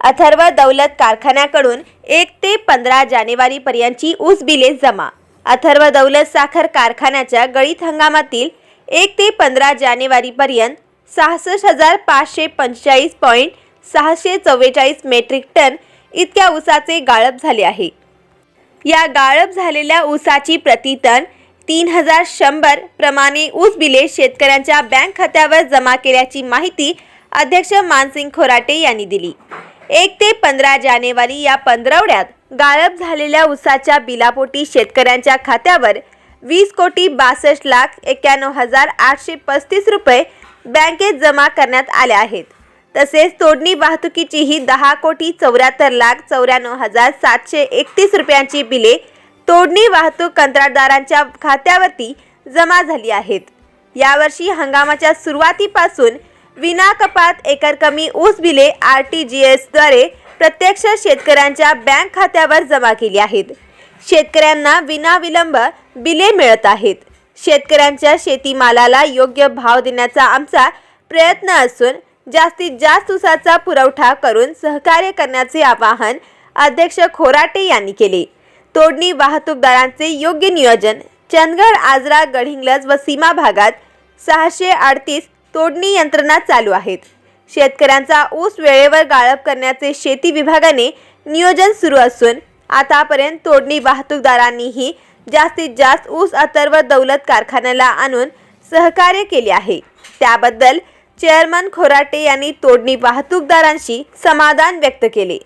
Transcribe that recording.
अथर्व दौलत कारखान्याकडून एक ते पंधरा जानेवारीपर्यंतची ऊस बिले जमा. अथर्व दौलत साखर कारखान्याच्या गळीत हंगामातील एक ते पंधरा जानेवारीपर्यंत सहासष्ट हजार पाचशे पंचेचाळीस पॉईंट सहाशे चव्वेचाळीस मेट्रिक टन इतक्या ऊसाचे गाळप झाले आहे. या गाळप झालेल्या ऊसाची प्रतिटन तीन हजार शंभर प्रमाणे ऊस बिले शेतकऱ्यांच्या बँक खात्यावर जमा केल्याची माहिती अध्यक्ष मानसिंग खोराटे यांनी दिली. एक ते पंधरा जानेवारी या पंधरवड्यात गाळप झालेल्या उसाच्या बिलापोटी शेतकऱ्यांच्या खात्यावर वीस कोटी बासष्ट लाख एक्क्याण्णव हजार आठशे पस्तीस रुपये बँकेत जमा करण्यात आले आहेत. तसेच तोडणी वाहतुकीचीही दहा कोटी चौऱ्याहत्तर लाख चौऱ्याण्णव हजार सातशे एकतीस रुपयांची बिले तोडणी वाहतूक कंत्राटदारांच्या खात्यावरती जमा झाली आहेत. यावर्षी हंगामाच्या सुरुवातीपासून विना कपात एकरकमी ऊस बिले आर टी जी एसद्वारे प्रत्यक्ष शेतकऱ्यांच्या बँक खात्यावर जमा केली आहेत. शेतकऱ्यांना विनाविलंब बिले मिळत आहेत. शेतकऱ्यांच्या शेतीमालाला योग्य भाव देण्याचा आमचा प्रयत्न असून जास्तीत जास्त ऊसाचा पुरवठा करून सहकार्य करण्याचे आवाहन अध्यक्ष खोराटे यांनी केले. तोडणी वाहतूकदारांचे योग्य नियोजन चंदगड आजरा गडहिंग्लज व सीमा भागात सहाशे अडतीस तोडणी यंत्रणा चालू आहेत. शेतकऱ्यांचा ऊस वेळेवर गाळप करण्याचे शेती विभागाने नियोजन सुरू असून आतापर्यंत तोडणी वाहतूकदारांनीही जास्तीत जास्त ऊस अथर्व दौलत कारखान्याला आणून सहकार्य केले आहे. त्याबद्दल चेअरमन खोराटे यांनी तोडणी वाहतूकदारांशी समाधान व्यक्त केले.